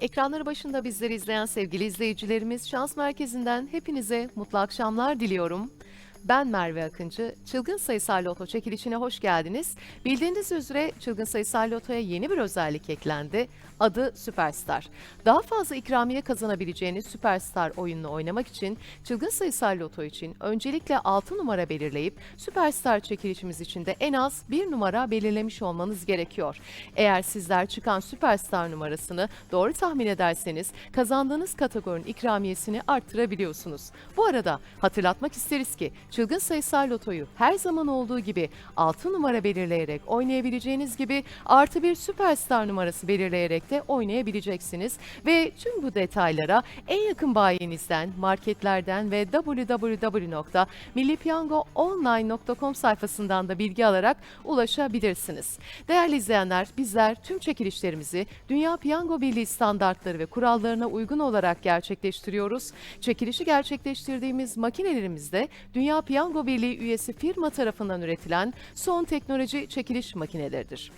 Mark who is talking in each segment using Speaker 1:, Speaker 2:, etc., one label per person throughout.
Speaker 1: Ekranları başında bizleri izleyen sevgili izleyicilerimiz Şans Merkezi'nden hepinize mutlu akşamlar diliyorum. Ben Merve Akıncı. Çılgın Sayısal Loto çekilişine hoş geldiniz. Bildiğiniz üzere Çılgın Sayısal Loto'ya yeni bir özellik eklendi. Adı Süperstar. Daha fazla ikramiye kazanabileceğiniz Süperstar oyununu oynamak için Çılgın Sayısal Loto için öncelikle 6 numara belirleyip Süperstar çekilişimiz için de en az bir numara belirlemiş olmanız gerekiyor. Eğer sizler çıkan Süperstar numarasını doğru tahmin ederseniz kazandığınız kategorinin ikramiyesini arttırabiliyorsunuz. Bu arada hatırlatmak isteriz ki Çılgın Sayısal Loto'yu her zaman olduğu gibi 6 numara belirleyerek oynayabileceğiniz gibi artı bir Süperstar numarası belirleyerek de oynayabileceksiniz. Ve tüm bu detaylara en yakın bayinizden, marketlerden ve www.millipiyangoonline.com sayfasından da bilgi alarak ulaşabilirsiniz. Değerli izleyenler, bizler tüm çekilişlerimizi Dünya Piyango Birliği standartları ve kurallarına uygun olarak gerçekleştiriyoruz. Çekilişi gerçekleştirdiğimiz makinelerimizde Dünya Piyango Birliği üyesi firma tarafından üretilen son teknoloji çekiliş makineleridir.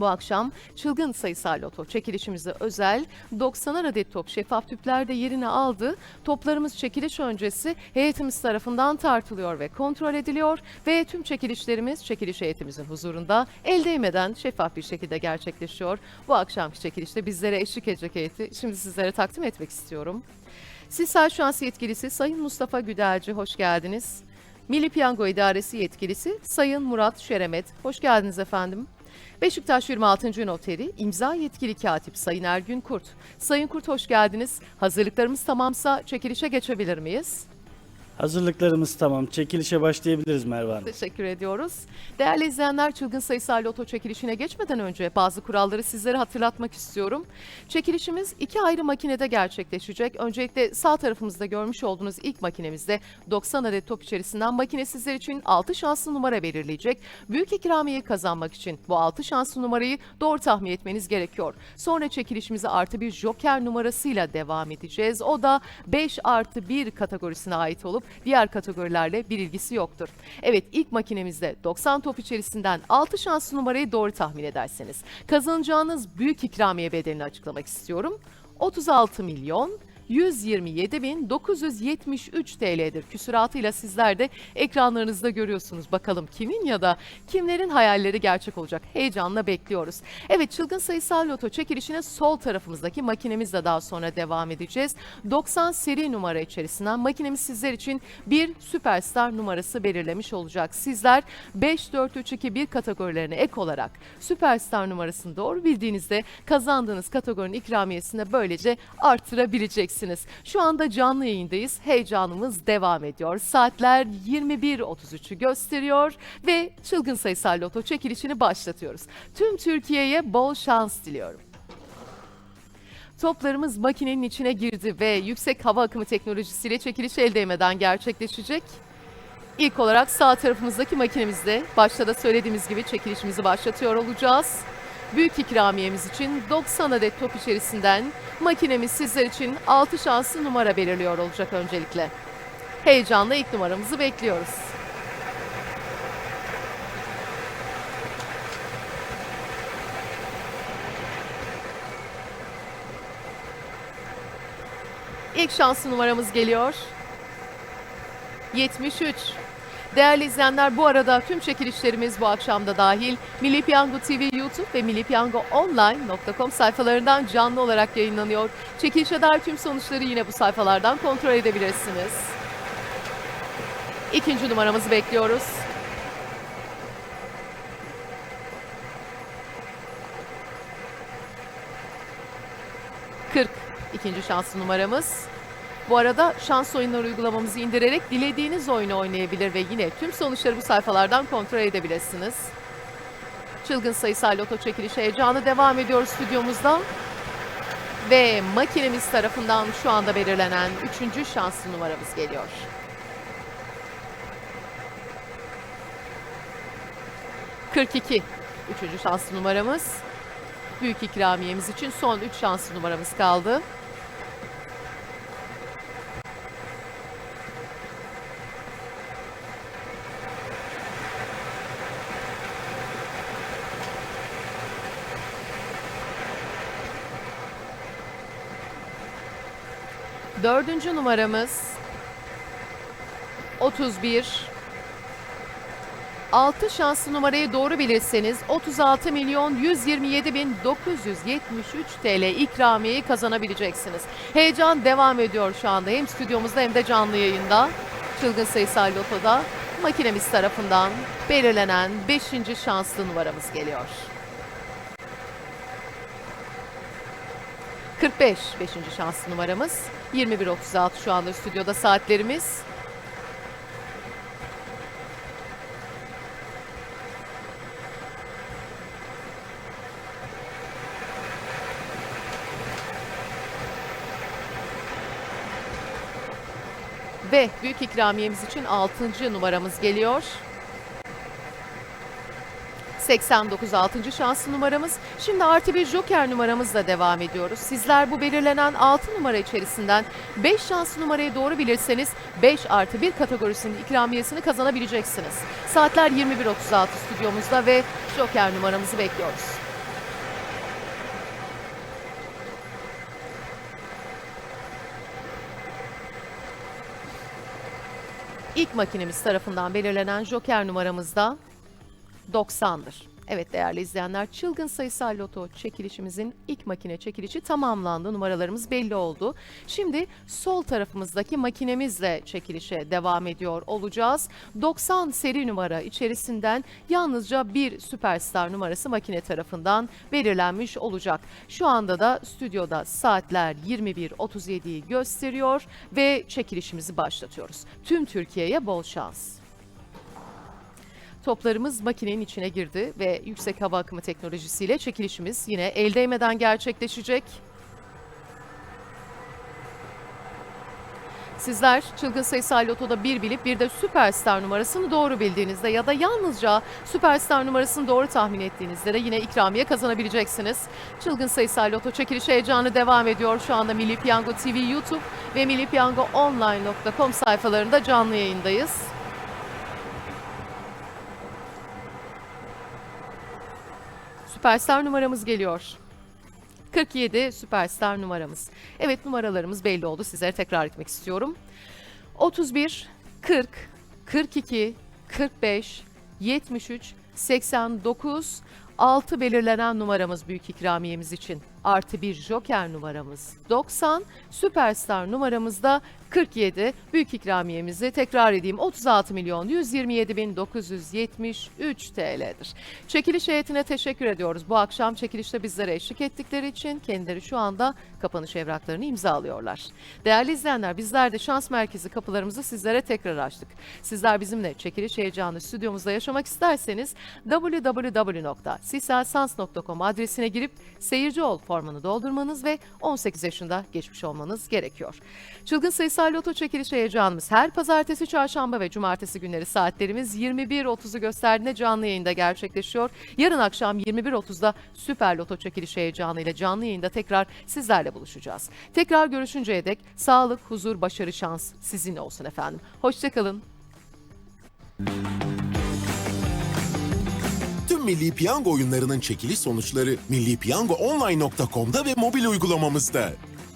Speaker 1: Bu akşam çılgın sayısal loto çekilişimize özel 90 adet top şeffaf tüplerde yerini aldı. Toplarımız çekiliş öncesi heyetimiz tarafından tartılıyor ve kontrol ediliyor ve tüm çekilişlerimiz çekiliş heyetimizin huzurunda el değmeden şeffaf bir şekilde gerçekleşiyor. Bu akşamki çekilişte bizlere eşlik edecek heyeti şimdi sizlere takdim etmek istiyorum. Sisal Şans Yetkilisi Sayın Mustafa Güdelci hoş geldiniz. Milli Piyango İdaresi Yetkilisi Sayın Murat Şeremet hoş geldiniz efendim. Beşiktaş 26. Noteri imza yetkili katip Sayın Ergün Kurt. Sayın Kurt hoş geldiniz. Hazırlıklarımız tamamsa çekilişe geçebilir miyiz?
Speaker 2: Hazırlıklarımız tamam. Çekilişe başlayabiliriz Merve Hanım.
Speaker 1: Teşekkür ediyoruz. Değerli izleyenler çılgın sayısal loto çekilişine geçmeden önce bazı kuralları sizlere hatırlatmak istiyorum. Çekilişimiz iki ayrı makinede gerçekleşecek. Öncelikle sağ tarafımızda görmüş olduğunuz ilk makinemizde 90 adet top içerisinden makine sizler için 6 şanslı numara belirleyecek. Büyük ikramiyeyi kazanmak için bu 6 şanslı numarayı doğru tahmin etmeniz gerekiyor. Sonra çekilişimize artı bir joker numarasıyla devam edeceğiz. O da 5 artı 1 kategorisine ait olup diğer kategorilerle bir ilgisi yoktur. Evet ilk makinemizde 90 top içerisinden 6 şanslı numarayı doğru tahmin ederseniz kazanacağınız büyük ikramiye bedelini açıklamak istiyorum. 36 milyon 127.973 TL'dir. Küsuratıyla sizler de ekranlarınızda görüyorsunuz. Bakalım kimin ya da kimlerin hayalleri gerçek olacak. Heyecanla bekliyoruz. Evet çılgın sayısal loto çekilişine sol tarafımızdaki makinemizle daha sonra devam edeceğiz. 90 seri numara içerisinden makinemiz sizler için bir süperstar numarası belirlemiş olacak. Sizler 5, 4, 3, 2, 1 kategorilerine ek olarak süperstar numarasını doğru bildiğinizde kazandığınız kategorinin ikramiyesini böylece artırabileceksiniz. Şu anda canlı yayındayız. Heyecanımız devam ediyor. Saatler 21.33'ü gösteriyor ve çılgın sayısal loto çekilişini başlatıyoruz. Tüm Türkiye'ye bol şans diliyorum. Toplarımız makinenin içine girdi ve yüksek hava akımı teknolojisiyle çekiliş el değmeden gerçekleşecek. İlk olarak sağ tarafımızdaki makinemizde başta da söylediğimiz gibi çekilişimizi başlatıyor olacağız. Büyük ikramiyemiz için 90 adet top içerisinden makinemiz sizler için 6 şanslı numara belirliyor olacak öncelikle. Heyecanla ilk numaramızı bekliyoruz. İlk şanslı numaramız geliyor. 73. Değerli izleyenler bu arada tüm çekilişlerimiz bu akşamda dahil Milli Piyango TV YouTube ve millipiyangoonline.com sayfalarından canlı olarak yayınlanıyor. Çekilişe dair tüm sonuçları yine bu sayfalardan kontrol edebilirsiniz. İkinci numaramızı bekliyoruz. Kırk ikinci şanslı numaramız. Bu arada şans oyunları uygulamamızı indirerek dilediğiniz oyunu oynayabilir ve yine tüm sonuçları bu sayfalardan kontrol edebilirsiniz. Çılgın sayısal loto çekiliş heyecanı devam ediyor stüdyomuzda. Ve makinemiz tarafından şu anda belirlenen üçüncü şanslı numaramız geliyor. ...42. Üçüncü şanslı numaramız. Büyük ikramiyemiz için son üç şanslı numaramız kaldı. Dördüncü numaramız 31. 6 şanslı numarayı doğru bilirseniz 36 milyon 127 bin 973 TL ikramiyeyi kazanabileceksiniz. Heyecan devam ediyor şu anda hem stüdyomuzda hem de canlı yayında. Çılgın sayısal lotoda makinemiz tarafından belirlenen 5. şanslı numaramız geliyor. 45 5. şanslı numaramız. 21.36 şu anda stüdyoda saatlerimiz. Ve büyük ikramiyemiz için 6. numaramız geliyor. 89 6. şanslı numaramız. Şimdi artı bir joker numaramızla devam ediyoruz. Sizler bu belirlenen 6 numara içerisinden 5 şanslı numarayı doğru bilirseniz 5 artı 1 kategorisinin ikramiyesini kazanabileceksiniz. Saatler 21.36 stüdyomuzda ve joker numaramızı bekliyoruz. İlk makinemiz tarafından belirlenen joker numaramızda 90'dır. Evet değerli izleyenler çılgın sayısal loto çekilişimizin ilk makine çekilişi tamamlandı. Numaralarımız belli oldu. Şimdi sol tarafımızdaki makinemizle çekilişe devam ediyor olacağız. 90 seri numara içerisinden yalnızca bir süperstar numarası makine tarafından belirlenmiş olacak. Şu anda da stüdyoda saatler 21.37'yi gösteriyor ve çekilişimizi başlatıyoruz. Tüm Türkiye'ye bol şans. Toplarımız makinenin içine girdi ve yüksek hava akımı teknolojisiyle çekilişimiz yine el değmeden gerçekleşecek. Sizler çılgın sayısal lotoda bir bilip bir de süperstar numarasını doğru bildiğinizde ya da yalnızca süperstar numarasını doğru tahmin ettiğinizde de yine ikramiye kazanabileceksiniz. Çılgın sayısal loto çekiliş heyecanı devam ediyor. Şu anda Milli Piyango TV YouTube ve millipiyangoonline.com sayfalarında canlı yayındayız. Süperstar numaramız geliyor. 47 süperstar numaramız. Evet numaralarımız belli oldu. Sizlere tekrar etmek istiyorum. 31, 40, 42, 45, 73, 89, 6 belirlenen numaramız büyük ikramiyemiz için. Artı bir joker numaramız 90, süperstar numaramız da 47. Büyük ikramiyemizi tekrar edeyim 36 milyon 127 bin 973 TL'dir. Çekiliş heyetine teşekkür ediyoruz. Bu akşam çekilişte bizlere eşlik ettikleri için kendileri şu anda kapanış evraklarını imzalıyorlar. Değerli izleyenler bizler de şans merkezi kapılarımızı sizlere tekrar açtık. Sizler bizimle çekiliş heyecanı stüdyomuzda yaşamak isterseniz www.siselsans.com adresine girip seyirci ol formunu doldurmanız ve 18 yaşında geçmiş olmanız gerekiyor. Çılgın sayısal loto çekiliş heyecanımız her pazartesi, çarşamba ve cumartesi günleri saatlerimiz 21.30'u gösterdiğinde canlı yayında gerçekleşiyor. Yarın akşam 21.30'da süper loto çekiliş heyecanı ile canlı yayında tekrar sizlerle buluşacağız. Tekrar görüşünceye dek sağlık, huzur, başarı, şans sizinle olsun efendim. Hoşçakalın.
Speaker 3: Tüm Milli Piyango oyunlarının çekiliş sonuçları millipiyangoonline.com'da ve mobil uygulamamızda.